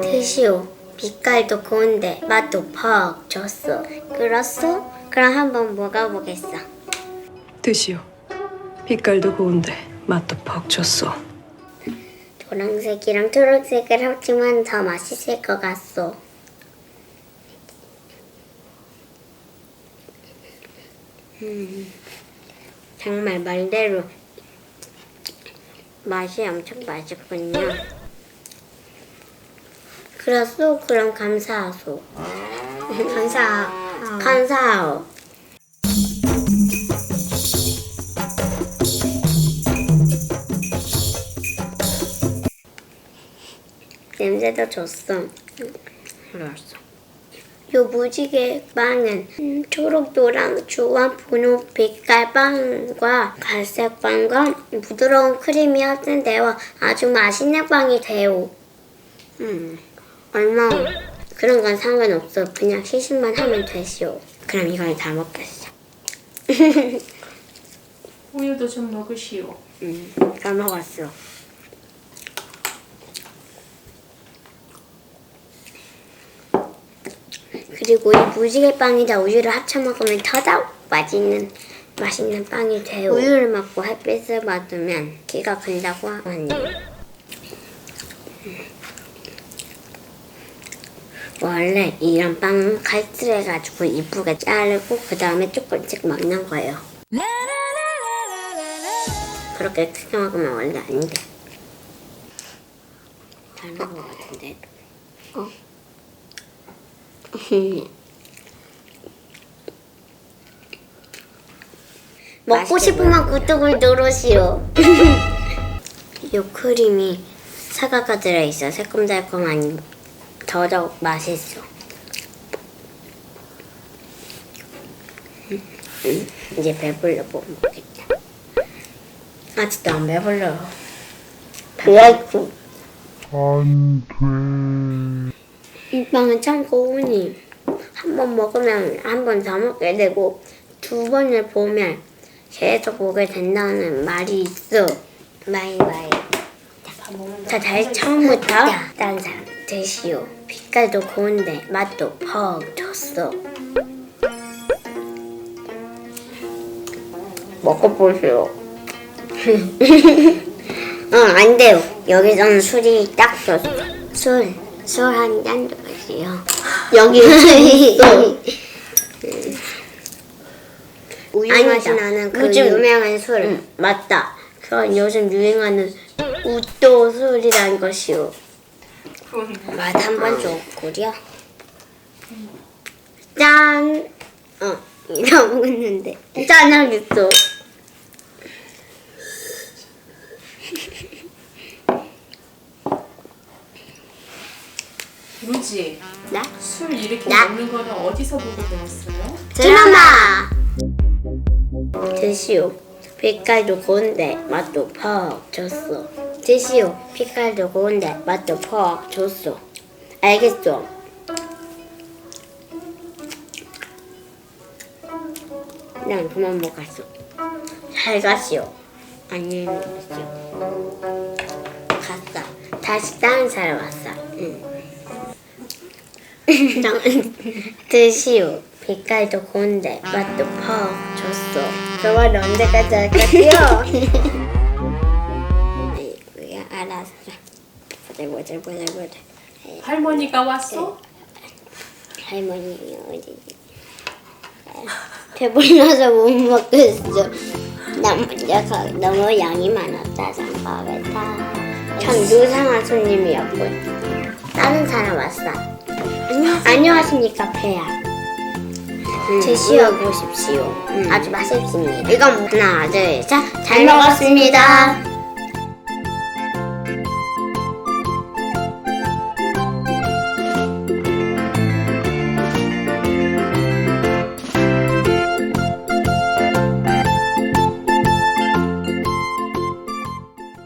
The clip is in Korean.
드시오. 빛깔도 고운데 맛도 퍽 줬어. 그렇소? 그럼 한번 먹어보겠어. 드시오. 빛깔도 고운데 맛도 퍽 줬어. 노란색이랑 초록색을 합치면 더 맛있을 것 같소. 음, 정말 말대로 맛이 엄청 맛있군요. 그렇소? 그럼 감사하소. 감사, 감사하오. 냄새도 좋소. 알았어. 요 무지개 빵은 음, 초록, 노랑, 주황, 분홍, 빛깔 빵과 갈색 빵과 부드러운 크림이 합성되어 아주 맛있는 빵이 돼요. 음, 얼마 그런 건 상관없어. 그냥 시식만 하면 되시오. 그럼 이걸 다 먹겠어. 우유도 좀 먹으시오. 음, 다 먹었어. 그리고 이 무지개 빵이다 우유를 합쳐 먹으면 더더욱 맛있는 맛있는 빵이 돼요. 우유를 먹고 햇빛을 받으면 키가 큰다고 하니. 원래 이런 빵은 칼질해가지고 이쁘게 자르고 그 다음에 조금씩 먹는 거예요. 그렇게 크게 먹으면 원래 안 돼. 다른 거 같은데. 어? 먹고 싶으면 구독을 누르시오. 요 크림이 사과가 들어있어 새콤달콤하니 더더욱 맛있어. 이제 배불러 못 먹겠다. 아직도 안 배불러. 배고프. 이 빵은 참 고우니 한 번 먹으면 한 번 더 먹게 되고 두 번을 보면 계속 보게 된다는 말이 있어. 마이 마이. 자, 다시 처음부터 다른 사람 드시오. 빛깔도 고운데 맛도 퍽 줬어. 먹어보세요. 어, 안 돼요. 여기서는 술이 딱 줬어. 술, 술 한잔 줘주세요. 여기 있어. 우유 맛이 나는 그 유명한 술. 맞다. 그건 요즘 유행하는 우또 술이란 것이오. 맛 한번 줘, 고려. 짠! 어, 이거 먹었는데. 짠 하겠어. 루지, 나? 술 이렇게 나? 먹는 거는 어디서 보고 배웠어요? 드라마! 드시오. 빛깔도 고운데 맛도 퍽 줬어. 드시오. 빛깔도 고운데 맛도 퍽 줬어. 알겠어. 난 그만 먹었어. 잘 가시오. 안녕히 계시오. 갔어. 다시 다른 사람 왔어. 응. 드시오. 빛깔도 고운데 맛도 퍽 줬어. 그만 언제까지 할 거지요? 아이고야 알았어. 보자 보자 보자. 할머니가 왔어? 할머니 어디지? 배불러서 못 먹겠어. 나 먼저 가. 너무 양이 많았다. 참 유상한 손님이었군. 다른 사람 왔어. 안녕하십니까 폐야. 드시어 보십시오. 아주 맛있습니다. 이건 하나, 둘, 셋. 잘 먹었습니다.